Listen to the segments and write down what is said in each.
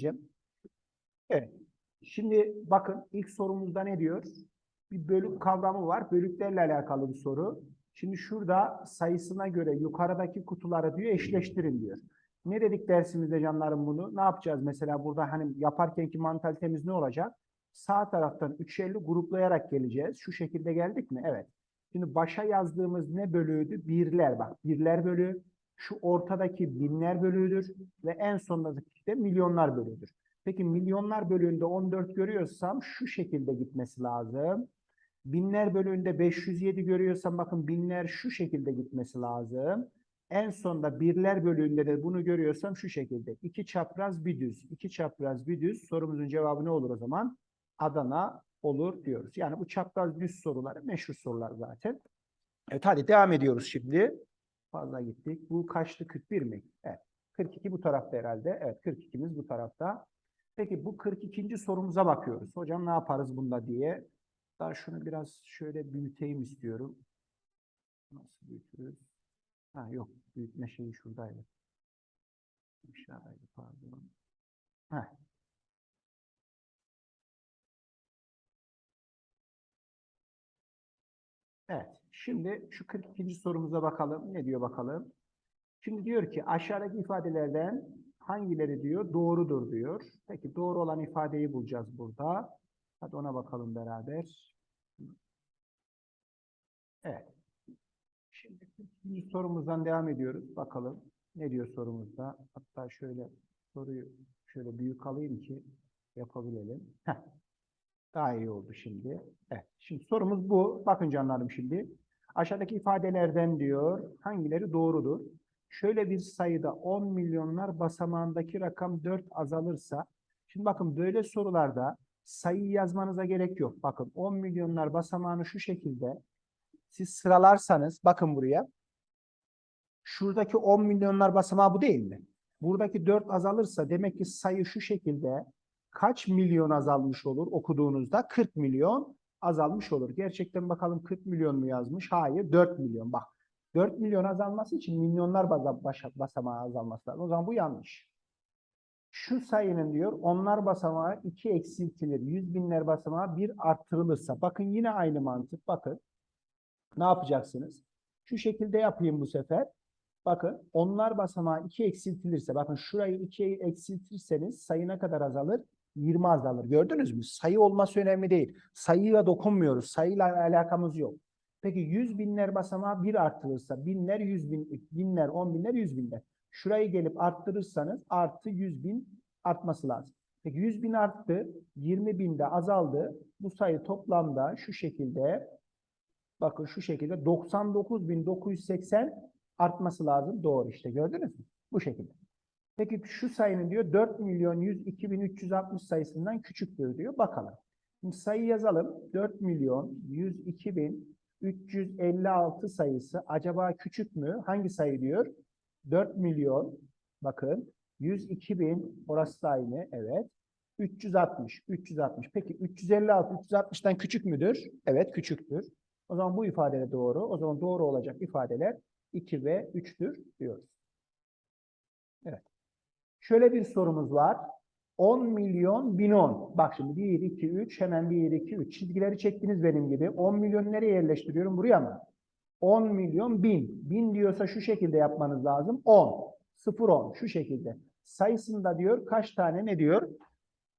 diyeceğim. Evet. Şimdi bakın ilk sorumuzda ne diyor? Bir bölük kavramı var. Bölüklerle alakalı bir soru. Şimdi şurada sayısına göre yukarıdaki kutuları diyor eşleştirin diyor. Ne dedik dersimizde canlarım bunu? Ne yapacağız mesela burada hani yaparkenki mantalitemiz ne olacak? Sağ taraftan 350 gruplayarak geleceğiz. Şu şekilde geldik mi? Evet. Şimdi başa yazdığımız ne bölüğüydü? Birler bak. Birler bölüğü. Şu ortadaki binler bölüğüdür. Ve en sondaki de milyonlar bölüğüdür. Peki milyonlar bölüğünde 14 görüyorsam şu şekilde gitmesi lazım. Binler bölüğünde 507 görüyorsam bakın binler şu şekilde gitmesi lazım. En sonda birler bölüğünde de bunu görüyorsam şu şekilde. İki çapraz bir düz. iki çapraz bir düz. Sorumuzun cevabı ne olur o zaman? Adana olur diyoruz. Yani bu çapraz düz soruları meşhur sorular zaten. Evet hadi devam ediyoruz şimdi. Fazla gittik. Bu kaçtı? 41 mi? Evet. 42 bu tarafta herhalde. Evet 42'miz bu tarafta. Peki bu 42. sorumuza bakıyoruz. Hocam ne yaparız bunda diye. Daha şunu biraz şöyle büyüteyim istiyorum. Nasıl büyütürüz? Ha yok. Büyütme şeyi şuradaydı. Aşağıdaydı pardon. Heh. Evet. Şimdi şu 42. sorumuza bakalım. Ne diyor bakalım? Şimdi diyor ki aşağıdaki ifadelerden hangileri diyor doğrudur diyor. Peki doğru olan ifadeyi bulacağız burada. Hadi ona bakalım beraber. Evet. Şimdi 42. sorumuzdan devam ediyoruz. Bakalım ne diyor sorumuzda. Hatta şöyle soruyu şöyle büyük alayım ki yapabilelim. Heh. Daha iyi oldu şimdi. Evet. Şimdi sorumuz bu. Bakın canlarım şimdi. Aşağıdaki ifadelerden diyor hangileri doğrudur? Şöyle bir sayıda 10 milyonlar basamağındaki rakam 4 azalırsa şimdi bakın böyle sorularda sayıyı yazmanıza gerek yok. Bakın 10 milyonlar basamağını şu şekilde siz sıralarsanız bakın buraya. Şuradaki 10 milyonlar basamağı bu değil mi? Buradaki 4 azalırsa demek ki sayı şu şekilde kaç milyon azalmış olur okuduğunuzda? 40 milyon azalmış olur. Gerçekten bakalım 40 milyon mu yazmış? Hayır 4 milyon. Bak 4 milyon azalması için milyonlar başa- basamağı azalması lazım. O zaman bu yanlış. Şu sayının diyor onlar basamağı 2 eksiltilir. Yüz binler basamağı 1 arttırılırsa. Bakın yine aynı mantık. Bakın ne yapacaksınız? Şu şekilde yapayım bu sefer. Bakın onlar basamağı 2 eksiltilirse bakın şurayı 2'ye eksiltirseniz sayı ne kadar azalır? 20 azalır. Gördünüz mü? Sayı olması önemli değil. Sayıya dokunmuyoruz. Sayıyla alakamız yok. Peki 100 binler basamağı 1 arttırılırsa binler 100 bin, binler 10 binler 100 binler. Şurayı gelip arttırırsanız artı 100 bin artması lazım. Peki 100 bin arttı, 20 binde azaldı. Bu sayı toplamda şu şekilde bakın şu şekilde 99.980 artması lazım. Doğru işte gördünüz mü? Bu şekilde. Peki şu sayının diyor 4 milyon 102 bin 360 sayısından küçüktür diyor. Bakalım. Şimdi sayı yazalım. 4 milyon 102 bin 356 sayısı acaba küçük mü? Hangi sayı diyor? 4 milyon bakın 102 bin orası da aynı evet. 360 360 peki 356 360'dan küçük müdür? Evet küçüktür. O zaman bu ifade de doğru. O zaman doğru olacak ifadeler 2 ve 3'tür diyoruz. Evet. Şöyle bir sorumuz var. 10 milyon 1010. Bak şimdi 1, 2, 3 hemen 1, 2, 3. Çizgileri çektiniz benim gibi. 10 milyon nereye yerleştiriyorum? Buraya mı? 10 milyon 1000. 1000 diyorsa şu şekilde yapmanız lazım. 10. 0, 10. Şu şekilde. Sayısında diyor kaç tane ne diyor?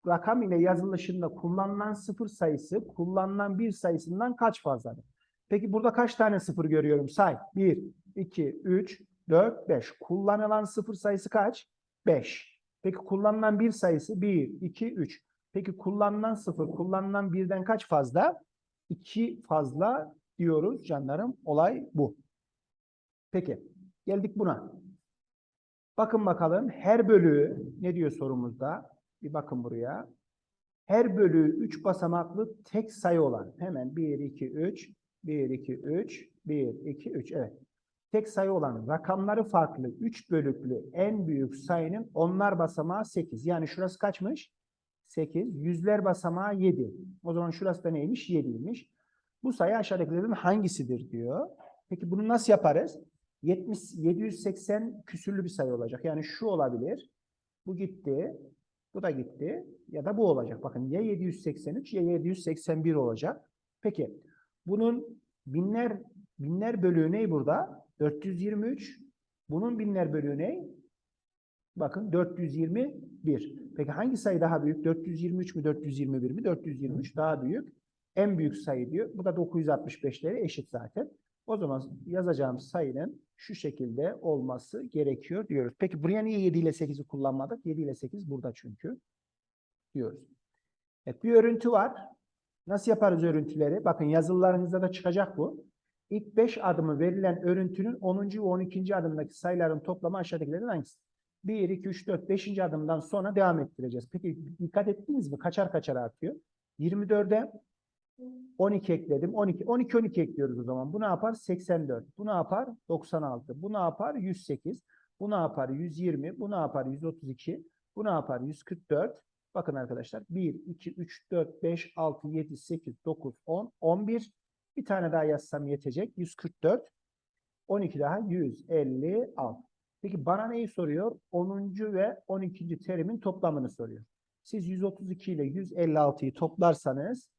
Rakam ile yazılışında kullanılan sıfır sayısı kullanılan bir sayısından kaç fazladır? Peki burada kaç tane sıfır görüyorum? Say. 1, 2, 3, 4, 5. Kullanılan sıfır sayısı kaç? 5. Peki kullanılan bir sayısı 1, 2, 3. Peki kullanılan sıfır, kullanılan birden kaç fazla? 2 fazla diyoruz canlarım. Olay bu. Peki geldik buna. Bakın bakalım her bölüğü ne diyor sorumuzda? Bir bakın buraya. Her bölüğü 3 basamaklı tek sayı olan hemen 1, 2, 3, 1, 2, 3, 1, 2, 3 evet. Tek sayı olan rakamları farklı 3 bölüklü en büyük sayının onlar basamağı 8. Yani şurası kaçmış? 8. Yüzler basamağı 7. O zaman şurası da neymiş? 7'ymiş. Bu sayı aşağıdakilerin hangisidir diyor. Peki bunu nasıl yaparız? 70, 780 küsürlü bir sayı olacak. Yani şu olabilir. Bu gitti. Bu da gitti. Ya da bu olacak. Bakın ya 783 ya 781 olacak. Peki bunun binler binler bölüğü ne burada? 423. Bunun binler bölüğü ne? Bakın 421. Peki hangi sayı daha büyük? 423 mü 421 mi? 423 daha büyük. En büyük sayı diyor. Bu da 965'lere eşit zaten. O zaman yazacağım sayının şu şekilde olması gerekiyor diyoruz. Peki buraya niye 7 ile 8'i kullanmadık? 7 ile 8 burada çünkü diyoruz. Evet, bir örüntü var. Nasıl yaparız örüntüleri? Bakın yazılılarınızda da çıkacak bu. İlk 5 adımı verilen örüntünün 10. ve 12. adımdaki sayıların toplamı aşağıdakilerden hangisi? 1, 2, 3, 4, 5. adımdan sonra devam ettireceğiz. Peki dikkat ettiniz mi? Kaçar kaçar artıyor. 24'e 12 ekledim. 12, 12, 12 ekliyoruz o zaman. Bu ne yapar? 84. Bu ne yapar? 96. Bu ne yapar? 108. Bu ne yapar? 120. Bu ne yapar? 132. Bu ne yapar? 144. Bakın arkadaşlar. 1, 2, 3, 4, 5, 6, 7, 8, 9, 10, 11. Bir tane daha yazsam yetecek. 144. 12 daha 156. Peki bana neyi soruyor? 10. ve 12. terimin toplamını soruyor. Siz 132 ile 156'yı toplarsanız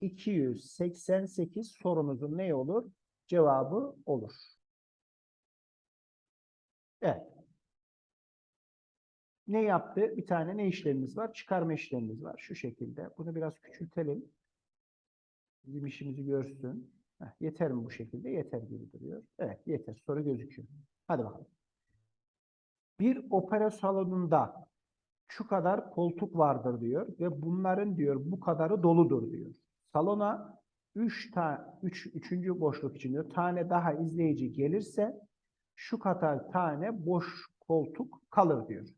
288 sorunuzun ne olur? Cevabı olur. Evet. Ne yaptı? Bir tane ne işlemimiz var? Çıkarma işlemimiz var. Şu şekilde. Bunu biraz küçültelim. Bizim işimizi görsün. Heh, yeter mi bu şekilde? Yeter gibi duruyor. Evet yeter. Soru gözüküyor. Hadi bakalım. Bir opera salonunda şu kadar koltuk vardır diyor ve bunların diyor bu kadarı doludur diyor. Salona 3 tane 3 üçüncü boşluk için diyor tane daha izleyici gelirse şu kadar tane boş koltuk kalır diyor.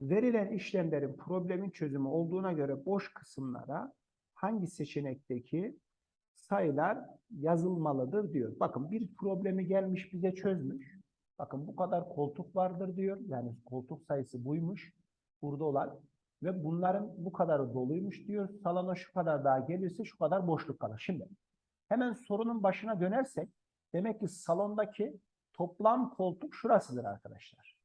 Verilen işlemlerin problemin çözümü olduğuna göre boş kısımlara hangi seçenekteki sayılar yazılmalıdır diyor. Bakın bir problemi gelmiş bize çözmüş. Bakın bu kadar koltuk vardır diyor. Yani koltuk sayısı buymuş. Burada olan ve bunların bu kadarı doluymuş diyor. Salona şu kadar daha gelirse şu kadar boşluk kalır. Şimdi hemen sorunun başına dönersek demek ki salondaki toplam koltuk şurasıdır arkadaşlar.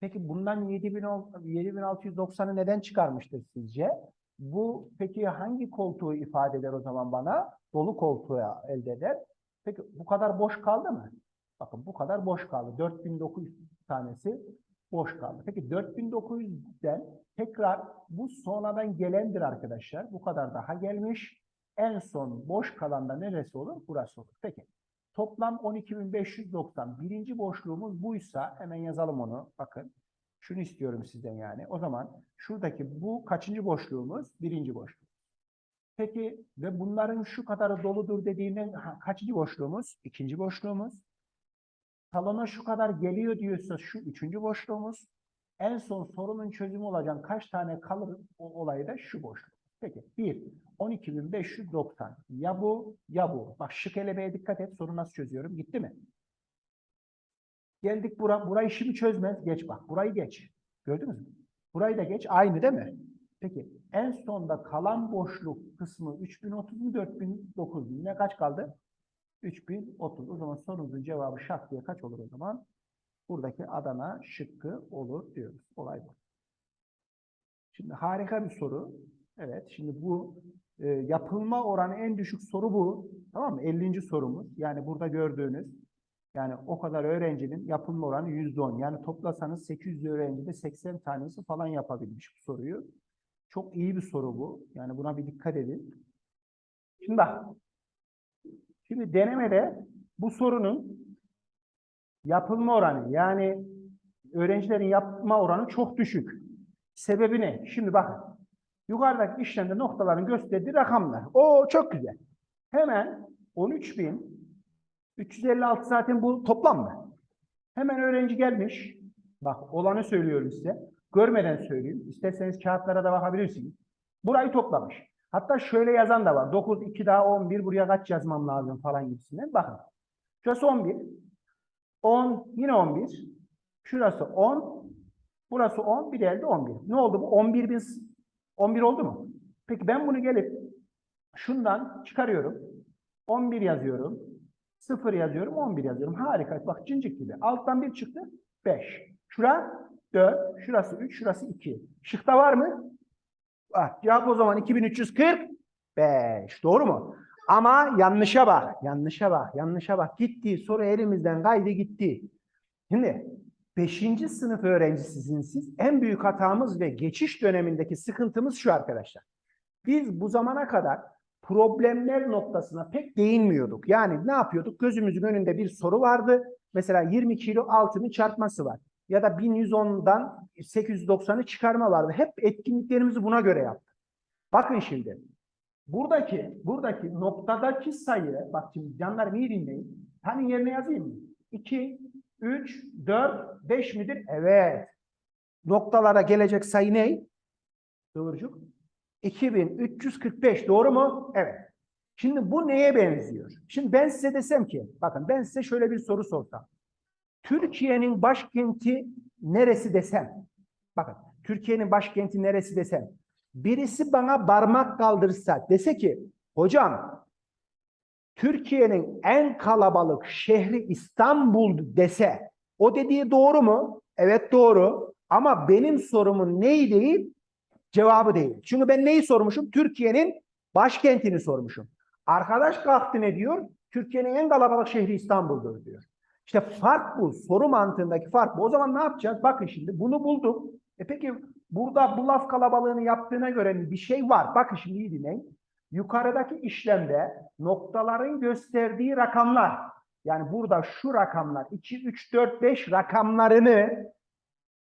Peki bundan 7000 ol- 7690'ı neden çıkarmıştır sizce? Bu peki hangi koltuğu ifade eder o zaman bana? Dolu koltuğu elde eder. Peki bu kadar boş kaldı mı? Bakın bu kadar boş kaldı. 4900 tanesi boş kaldı. Peki 4900'den tekrar bu sonradan gelendir arkadaşlar. Bu kadar daha gelmiş. En son boş kalan da neresi olur? Burası olur. Peki. Toplam 12.590. Birinci boşluğumuz buysa hemen yazalım onu. Bakın. Şunu istiyorum sizden yani. O zaman şuradaki bu kaçıncı boşluğumuz? Birinci boşluk. Peki ve bunların şu kadarı doludur dediğinden ha, kaçıncı boşluğumuz? İkinci boşluğumuz. Salona şu kadar geliyor diyorsa şu üçüncü boşluğumuz. En son sorunun çözümü olacak kaç tane kalır o olayı da şu boşluk. Peki 1. 12.590. Ya bu ya bu. Bak şık elemeye dikkat et. Soru nasıl çözüyorum? Gitti mi? Geldik bura. Burayı şimdi çözmez. Geç bak. Burayı geç. Gördünüz mü? Burayı da geç. Aynı değil mi? Peki en sonda kalan boşluk kısmı 3030 mu 4009 mu? Ne kaç kaldı? 3030. O zaman sorunuzun cevabı şak diye kaç olur o zaman? Buradaki Adana şıkkı olur diyoruz. Olay bu. Şimdi harika bir soru. Evet, şimdi bu e, yapılma oranı en düşük soru bu. Tamam mı? 50. sorumuz. Yani burada gördüğünüz yani o kadar öğrencinin yapılma oranı %10. Yani toplasanız 800 öğrencide 80 tanesi falan yapabilmiş bu soruyu. Çok iyi bir soru bu. Yani buna bir dikkat edin. Şimdi bak. Şimdi denemede bu sorunun yapılma oranı yani öğrencilerin yapma oranı çok düşük. Sebebi ne? Şimdi bakın. Yukarıdaki işlemde noktaların gösterdiği rakamlar. O çok güzel. Hemen 13.356 zaten bu toplam mı? Hemen öğrenci gelmiş. Bak olanı söylüyorum size. Görmeden söyleyeyim. İsterseniz kağıtlara da bakabilirsiniz. Burayı toplamış. Hatta şöyle yazan da var. 9, 2 daha 11. Buraya kaç yazmam lazım falan gibisinden. Bakın. Şurası 11. 10. Yine 11. Şurası 10. Burası 10. Bir de elde 11. Ne oldu bu? 11 bin 11 oldu mu? Peki ben bunu gelip şundan çıkarıyorum. 11 yazıyorum. 0 yazıyorum. 11 yazıyorum. Harika. Bak cincik gibi. Alttan 1 çıktı. 5. Şura 4. Şurası 3. Şurası 2. Şıkta var mı? Ah, cevap o zaman 2345. Doğru mu? Ama yanlışa bak. Yanlışa bak. Yanlışa bak. Gitti. Soru elimizden kaydı gitti. Şimdi 5. sınıf öğrencisisiniz siz. En büyük hatamız ve geçiş dönemindeki sıkıntımız şu arkadaşlar. Biz bu zamana kadar problemler noktasına pek değinmiyorduk. Yani ne yapıyorduk? Gözümüzün önünde bir soru vardı. Mesela 20 kilo altının çarpması var. Ya da 1110'dan 890'ı çıkarma vardı. Hep etkinliklerimizi buna göre yaptık. Bakın şimdi. Buradaki buradaki noktadaki sayı bak şimdi canlarım iyi dinleyin. Hani yerine yazayım mı? 2, 3, 4, 5 midir? Evet. Noktalara gelecek sayı ne? Kıvırcık. 2345 doğru mu? Evet. Şimdi bu neye benziyor? Şimdi ben size desem ki bakın ben size şöyle bir soru sorsam. Türkiye'nin başkenti neresi desem? Bakın Türkiye'nin başkenti neresi desem. Birisi bana parmak kaldırsa dese ki hocam Türkiye'nin en kalabalık şehri İstanbul dese o dediği doğru mu? Evet doğru. Ama benim sorumun neyi değil? Cevabı değil. Çünkü ben neyi sormuşum? Türkiye'nin başkentini sormuşum. Arkadaş kalktı ne diyor? Türkiye'nin en kalabalık şehri İstanbul'dur diyor. İşte fark bu. Soru mantığındaki fark bu. O zaman ne yapacağız? Bakın şimdi bunu bulduk. E peki burada bu laf kalabalığını yaptığına göre bir şey var. Bakın şimdi iyi dinleyin. Yukarıdaki işlemde noktaların gösterdiği rakamlar yani burada şu rakamlar 2, 3, 4, 5 rakamlarını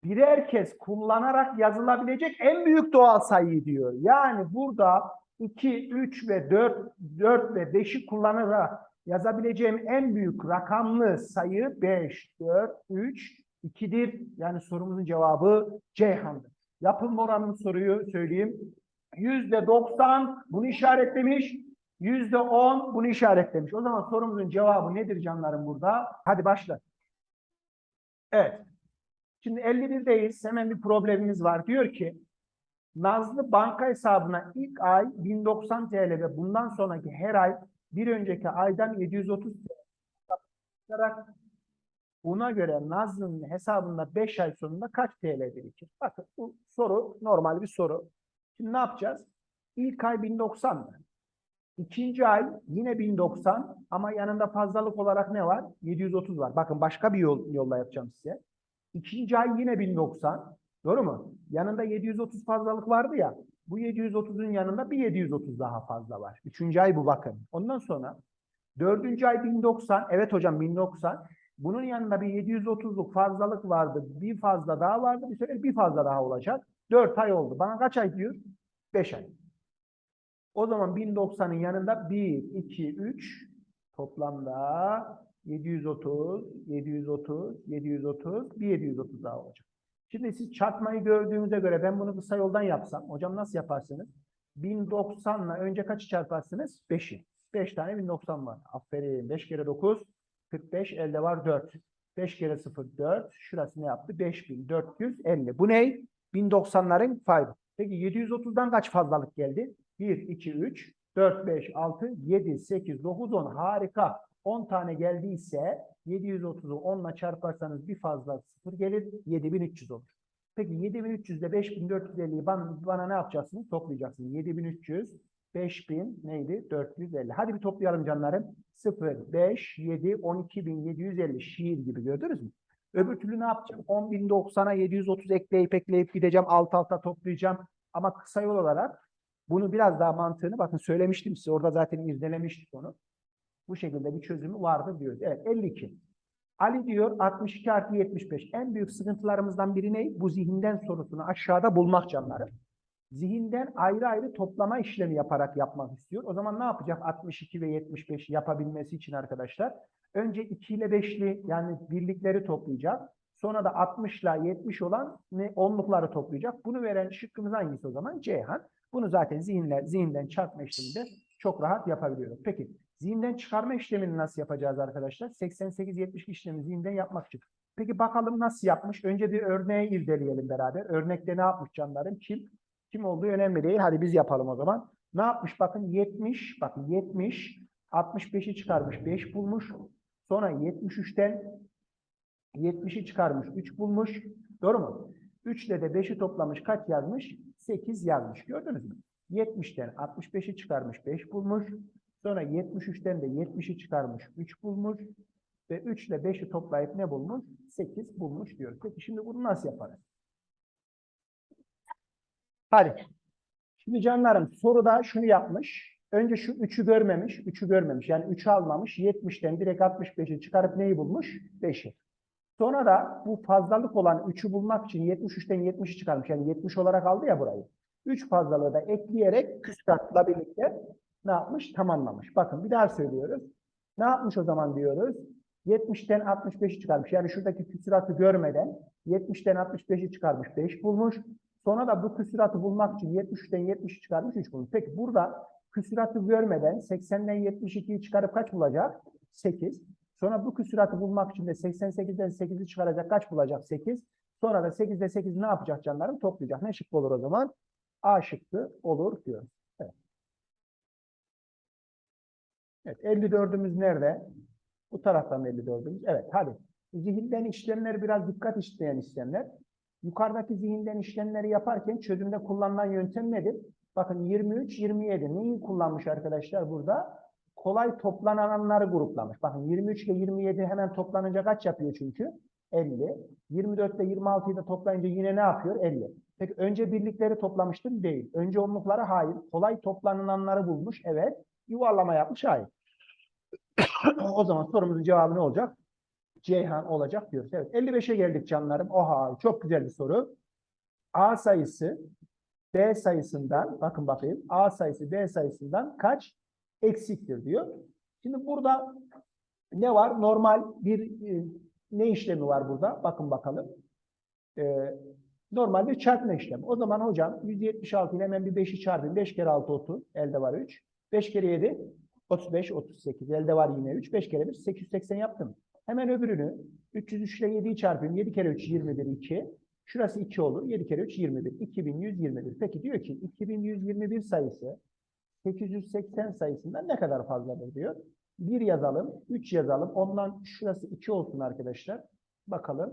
birer kez kullanarak yazılabilecek en büyük doğal sayı diyor. Yani burada 2, 3 ve 4, 4 ve 5'i kullanarak yazabileceğim en büyük rakamlı sayı 5, 4, 3, 2'dir. Yani sorumuzun cevabı Ceyhan'dır. Yapılma oranını soruyu söyleyeyim. Yüzde 90 bunu işaretlemiş. Yüzde 10 bunu işaretlemiş. O zaman sorumuzun cevabı nedir canlarım burada? Hadi başla. Evet. Şimdi 51'deyiz. Hemen bir problemimiz var. Diyor ki Nazlı banka hesabına ilk ay 1090 TL ve bundan sonraki her ay bir önceki aydan 730 TL yaparak buna göre Nazlı'nın hesabında 5 ay sonunda kaç TL birikir? Bakın bu soru normal bir soru. Şimdi ne yapacağız? İlk ay 1090 mı? İkinci ay yine 1090 ama yanında fazlalık olarak ne var? 730 var. Bakın başka bir yol, yolla yapacağım size. İkinci ay yine 1090. Doğru mu? Yanında 730 fazlalık vardı ya. Bu 730'un yanında bir 730 daha fazla var. Üçüncü ay bu bakın. Ondan sonra dördüncü ay 1090. Evet hocam 1090. Bunun yanında bir 730'luk fazlalık vardı. Bir fazla daha vardı. Bir sefer bir fazla daha olacak. 4 ay oldu. Bana kaç ay diyor? 5 ay. O zaman 1090'ın yanında 1, 2, 3 toplamda 730, 730, 730, bir 730 daha olacak. Şimdi siz çarpmayı gördüğünüze göre ben bunu kısa yoldan yapsam, hocam nasıl yaparsınız? 1090 ile önce kaçı çarparsınız? 5'i. 5 tane 1090 var. Aferin. 5 kere 9, 45, elde var 4. 5 kere 0, 4. Şurası ne yaptı? 5450. Bu ne? 1090'ların fayda. Peki 730'dan kaç fazlalık geldi? 1, 2, 3, 4, 5, 6, 7, 8, 9, 10. Harika. 10 tane geldiyse 730'u 10 ile çarparsanız bir fazla 0 gelir. 7300 olur. Peki 7300 ile 5450'yi bana, ne yapacaksınız? Toplayacaksınız. 7300, 5000 neydi? 450. Hadi bir toplayalım canlarım. 0, 5, 7, 12750 şiir gibi gördünüz mü? Öbür türlü ne yapacağım? 10.090'a 730 ekleyip ekleyip gideceğim. Alt alta toplayacağım. Ama kısa yol olarak bunu biraz daha mantığını bakın söylemiştim size. Orada zaten irdelemiştik onu. Bu şekilde bir çözümü vardır diyoruz. Evet 52. Ali diyor 62 artı 75. En büyük sıkıntılarımızdan biri ne? Bu zihinden sorusunu aşağıda bulmak canları. Zihinden ayrı ayrı toplama işlemi yaparak yapmak istiyor. O zaman ne yapacak 62 ve 75 yapabilmesi için arkadaşlar? Önce 2 ile 5'li yani birlikleri toplayacak. Sonra da 60 ile 70 olan ne onlukları toplayacak. Bunu veren şıkkımız hangisi o zaman? Ceyhan. Bunu zaten zihinler, zihinden çarpma işleminde çok rahat yapabiliyoruz. Peki zihinden çıkarma işlemini nasıl yapacağız arkadaşlar? 88-70 işlemi zihinden yapmak için. Peki bakalım nasıl yapmış? Önce bir örneği irdeleyelim beraber. Örnekte ne yapmış canlarım? Kim? Kim olduğu önemli değil. Hadi biz yapalım o zaman. Ne yapmış? Bakın 70, bakın 70, 65'i çıkarmış, 5 bulmuş. Sonra 73'ten 70'i çıkarmış, 3 bulmuş. Doğru mu? 3 ile de 5'i toplamış, kaç yazmış? 8 yazmış. Gördünüz mü? 70'ten 65'i çıkarmış 5 bulmuş. Sonra 73'ten de 70'i çıkarmış 3 bulmuş. Ve 3 ile 5'i toplayıp ne bulmuş? 8 bulmuş diyoruz. Peki şimdi bunu nasıl yaparız? Hadi. Şimdi canlarım soruda şunu yapmış. Önce şu 3'ü görmemiş. 3'ü görmemiş. Yani 3'ü almamış. 70'ten direkt 65'i çıkarıp neyi bulmuş? 5'i. Sonra da bu fazlalık olan 3'ü bulmak için 73'ten 70'i çıkarmış. Yani 70 olarak aldı ya burayı. 3 fazlalığı da ekleyerek küsuratla birlikte ne yapmış? Tamamlamış. Bakın bir daha söylüyoruz. Ne yapmış o zaman diyoruz? 70'ten 65'i çıkarmış. Yani şuradaki küsuratı görmeden 70'ten 65'i çıkarmış. 5 bulmuş. Sonra da bu küsuratı bulmak için 73'ten 70'i çıkarmış 3 bulmuş. Peki burada küsuratı görmeden 80'den 72'yi çıkarıp kaç bulacak? 8. Sonra bu küsuratı bulmak için de 88'den 8'i çıkaracak kaç bulacak? 8. Sonra da 8'de 8 ne yapacak canlarım? Toplayacak. Ne şıkkı olur o zaman? A şıkkı olur diyoruz. Evet. Evet 54'ümüz nerede? Bu taraftan 54'ümüz. Evet hadi. Zihinden işlemler biraz dikkat isteyen işlemler. Yukarıdaki zihinden işlemleri yaparken çözümde kullanılan yöntem nedir? Bakın 23, 27 neyi kullanmış arkadaşlar burada? Kolay toplananları gruplamış. Bakın 23 ile 27 hemen toplanınca kaç yapıyor çünkü? 50. 24 ile 26'yı da toplayınca yine ne yapıyor? 50. Peki önce birlikleri toplamıştır? Değil. Önce onlukları? Hayır. Kolay toplananları bulmuş. Evet. Yuvarlama yapmış? Hayır. o zaman sorumuzun cevabı ne olacak? Ceyhan olacak diyoruz. Evet 55'e geldik canlarım. Oha çok güzel bir soru. A sayısı B sayısından bakın bakayım A sayısı B sayısından kaç eksiktir diyor. Şimdi burada ne var? Normal bir e, ne işlemi var burada? Bakın bakalım. E, normal bir çarpma işlemi. O zaman hocam 176 ile hemen bir 5'i çarpayım. 5 kere 6 30. Elde var 3. 5 kere 7 35 38. Elde var yine 3. 5 kere 1 880 yaptım. Hemen öbürünü 303 ile 7'yi çarpayım. 7 kere 3 21 2. Şurası 2 olur. 7 kere 3 21. 2121. Peki diyor ki 2121 sayısı 880 sayısından ne kadar fazladır diyor. 1 yazalım, 3 yazalım. Ondan şurası 2 olsun arkadaşlar. Bakalım.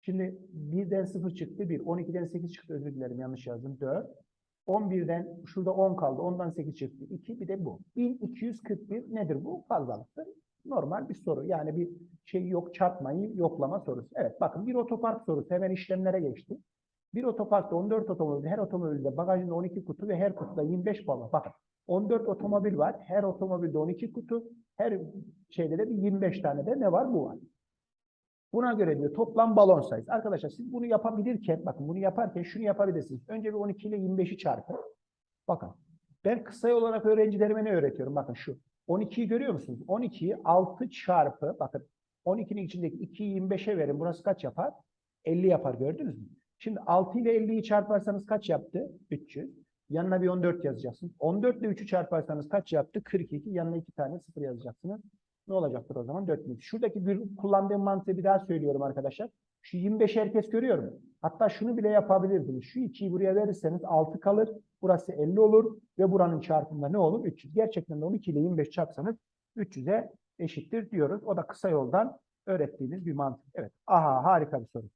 Şimdi 1'den 0 çıktı 1. 12'den 8 çıktı. Özür dilerim yanlış yazdım. 4. 11'den şurada 10 kaldı. Ondan 8 çıktı. 2 bir de bu. 1241 nedir bu? Fazlalıktır. Normal bir soru. Yani bir şey yok çarpmayı yoklama sorusu. Evet bakın bir otopark sorusu. Hemen işlemlere geçti. Bir otoparkta 14 otomobil, her otomobilde bagajında 12 kutu ve her kutuda 25 balon. Bakın 14 otomobil var. Her otomobilde 12 kutu. Her şeyde de bir 25 tane de ne var? Bu var. Buna göre diyor toplam balon sayısı. Arkadaşlar siz bunu yapabilirken, bakın bunu yaparken şunu yapabilirsiniz. Önce bir 12 ile 25'i çarpın. Bakın ben kısa olarak öğrencilerime ne öğretiyorum? Bakın şu. 12'yi görüyor musunuz? 12'yi 6 çarpı, bakın 12'nin içindeki 2'yi 25'e verin. Burası kaç yapar? 50 yapar gördünüz mü? Şimdi 6 ile 50'yi çarparsanız kaç yaptı? 300. Yanına bir 14 yazacaksınız. 14 ile 3'ü çarparsanız kaç yaptı? 42. Yanına 2 tane 0 yazacaksınız. Ne olacaktır o zaman? 4000. Şuradaki bir kullandığım mantığı bir daha söylüyorum arkadaşlar. Şu 25 herkes görüyor mu? Hatta şunu bile yapabilirdiniz. Şu 2'yi buraya verirseniz 6 kalır. Burası 50 olur ve buranın çarpımında ne olur? 300. Gerçekten de 12 ile 25 çarpsanız 300'e eşittir diyoruz. O da kısa yoldan öğrettiğimiz bir mantık. Evet. Aha harika bir soru.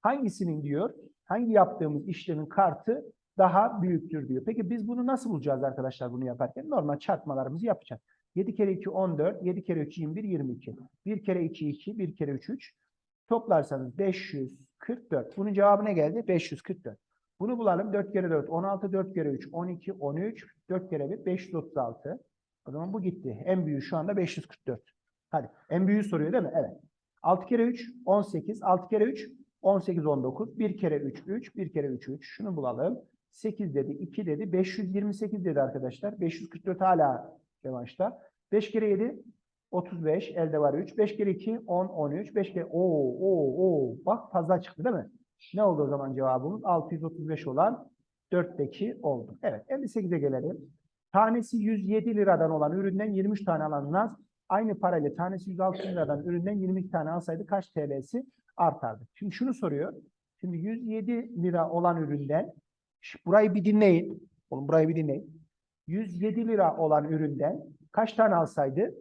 Hangisinin diyor? Hangi yaptığımız işlemin kartı daha büyüktür diyor. Peki biz bunu nasıl bulacağız arkadaşlar bunu yaparken? Normal çarpmalarımızı yapacağız. 7 kere 2 14, 7 kere 3 21 22. 1 kere 2 2, 1 kere 3 3. Toplarsanız 544. Bunun cevabı ne geldi? 544. Bunu bulalım. 4 kere 4 16, 4 kere 3 12, 13, 4 kere 1 536. O zaman bu gitti. En büyüğü şu anda 544. Hadi. En büyüğü soruyor değil mi? Evet. 6 kere 3 18, 6 kere 3 18 19, 1 kere 3 3, 1 kere 3 3. Şunu bulalım. 8 dedi, 2 dedi, 528 dedi arkadaşlar. 544 hala revanşta. 5 kere 7 35 elde var 3. 5 kere 2 10 13. 5 kere o o o bak fazla çıktı değil mi? Ne oldu o zaman cevabımız? 635 olan 4'teki oldu. Evet 58'e gelelim. Tanesi 107 liradan olan üründen 23 tane alan aynı parayla tanesi 106 liradan üründen 22 tane alsaydı kaç TL'si artardı? Şimdi şunu soruyor. Şimdi 107 lira olan üründen burayı bir dinleyin. Oğlum burayı bir dinleyin. 107 lira olan üründen kaç tane alsaydı?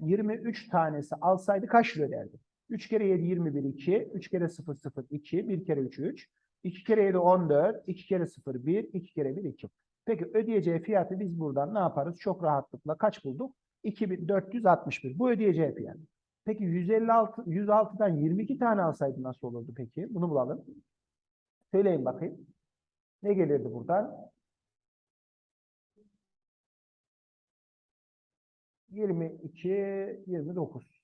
23 tanesi alsaydı kaç lira öderdi? 3 kere 7 21 2, 3 kere 0 0 2, 1 kere 3 3. 2 kere 7 14, 2 kere 0 1, 2 kere 1 2. Peki ödeyeceği fiyatı biz buradan ne yaparız? Çok rahatlıkla kaç bulduk? 2461. Bu ödeyeceği fiyat. Peki 156 106'dan 22 tane alsaydı nasıl olurdu peki? Bunu bulalım. Söyleyin bakayım. Ne gelirdi buradan? 22, 29.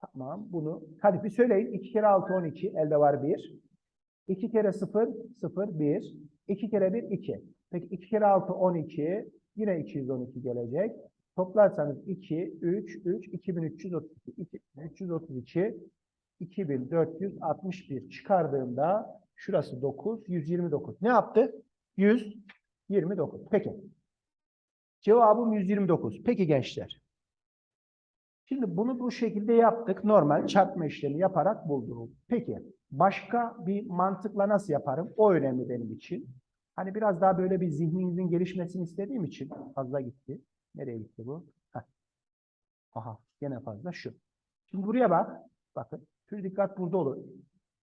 Tamam bunu. Hadi bir söyleyin. 2 kere 6 12. Elde var 1. 2 kere 0 0 1. 2 kere 1 2. Peki 2 kere 6 12. Yine 212 gelecek. Toplarsanız 2, 3, 3, 2332. 2, 332, 2461 çıkardığımda şurası 9, 129. Ne yaptı? 129. Peki. Cevabım 129. Peki gençler. Şimdi bunu bu şekilde yaptık. Normal çarpma işlemi yaparak bulduk. Peki başka bir mantıkla nasıl yaparım? O önemli benim için. Hani biraz daha böyle bir zihninizin gelişmesini istediğim için fazla gitti. Nereye gitti bu? Heh. Aha gene fazla şu. Şimdi buraya bak. Bakın. Pür dikkat burada olur.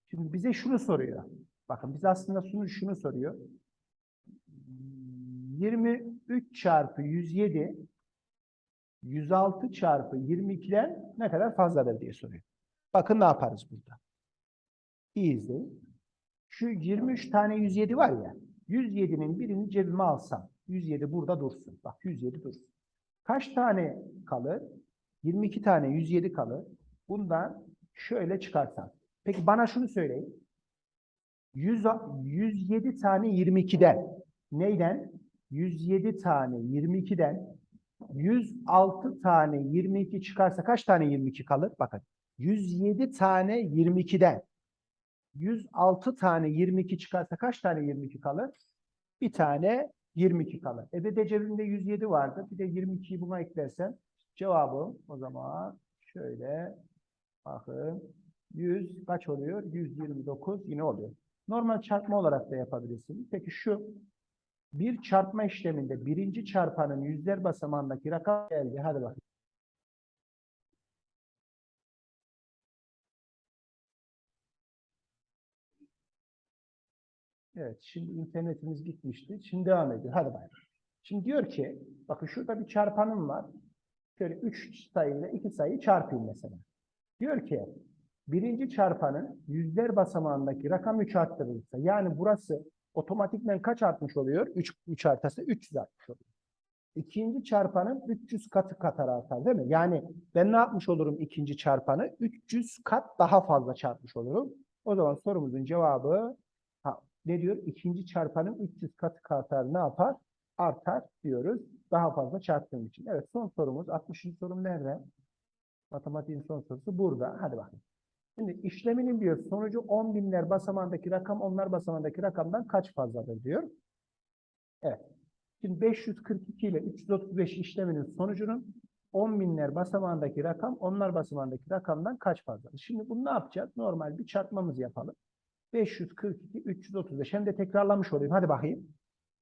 Şimdi bize şunu soruyor. Bakın bize aslında şunu, şunu soruyor. 23 çarpı 107 106 çarpı 22'den ne kadar fazladır diye soruyor. Bakın ne yaparız burada. İyi izleyin. Şu 23 tane 107 var ya. 107'nin birini cebime alsam. 107 burada dursun. Bak 107 dursun. Kaç tane kalır? 22 tane 107 kalır. Bundan şöyle çıkarsam. Peki bana şunu söyleyin. 100, 107 tane 22'den. Neyden? 107 tane 22'den 106 tane 22 çıkarsa kaç tane 22 kalır? Bakın. 107 tane 22'den 106 tane 22 çıkarsa kaç tane 22 kalır? Bir tane 22 kalır. E de cebimde 107 vardı. Bir de 22'yi buna eklersen cevabım o zaman şöyle bakın 100 kaç oluyor? 129 yine oluyor. Normal çarpma olarak da yapabilirsin. Peki şu bir çarpma işleminde birinci çarpanın yüzler basamağındaki rakam geldi. Hadi bakayım. Evet, şimdi internetimiz gitmişti. Şimdi devam ediyor. Hadi bakalım. Şimdi diyor ki, bakın şurada bir çarpanım var. Şöyle 3 sayıyla 2 sayıyı çarpayım mesela. Diyor ki, birinci çarpanın yüzler basamağındaki rakam 3 arttırılırsa, yani burası otomatikmen kaç artmış oluyor? 3, 3 artarsa 300 artmış oluyor. İkinci çarpanın 300 katı kadar artar değil mi? Yani ben ne yapmış olurum ikinci çarpanı? 300 kat daha fazla çarpmış olurum. O zaman sorumuzun cevabı ha, ne diyor? İkinci çarpanın 300 katı kadar ne yapar? Artar diyoruz. Daha fazla çarptığım için. Evet son sorumuz. 60. sorum nerede? Matematiğin son sorusu burada. Hadi bakın. Şimdi işleminin diyor sonucu 10 binler basamağındaki rakam onlar basamağındaki rakamdan kaç fazladır diyor. Evet. Şimdi 542 ile 335 işleminin sonucunun 10 binler basamağındaki rakam onlar basamağındaki rakamdan kaç fazladır? Şimdi bunu ne yapacağız? Normal bir çarpmamızı yapalım. 542, 335. Hem de tekrarlamış olayım. Hadi bakayım.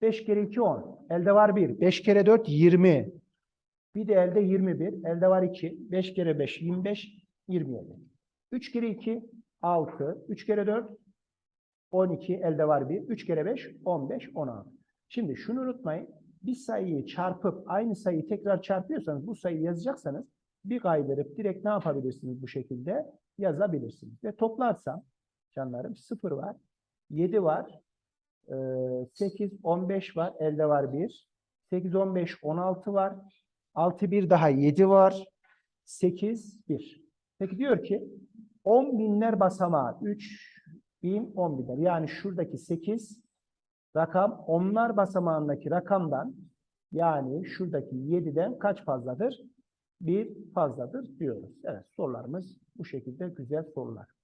5 kere 2 10. Elde var 1. 5 kere 4 20. Bir de elde 21. Elde var 2. 5 kere 5 25. 27. 3 kere 2 6. 3 kere 4 12. Elde var 1. 3 kere 5 15 16. Şimdi şunu unutmayın. Bir sayıyı çarpıp aynı sayıyı tekrar çarpıyorsanız bu sayıyı yazacaksanız bir kaydırıp direkt ne yapabilirsiniz bu şekilde yazabilirsiniz. Ve toplarsam canlarım 0 var, 7 var, 8, 15 var, elde var 1. 8, 15, 16 var. 6, 1 daha 7 var. 8, 1. Peki diyor ki 10 binler basamağı 3 bin 10 binler. Yani şuradaki 8 rakam onlar basamağındaki rakamdan yani şuradaki 7'den kaç fazladır? Bir fazladır diyoruz. Evet sorularımız bu şekilde güzel sorular.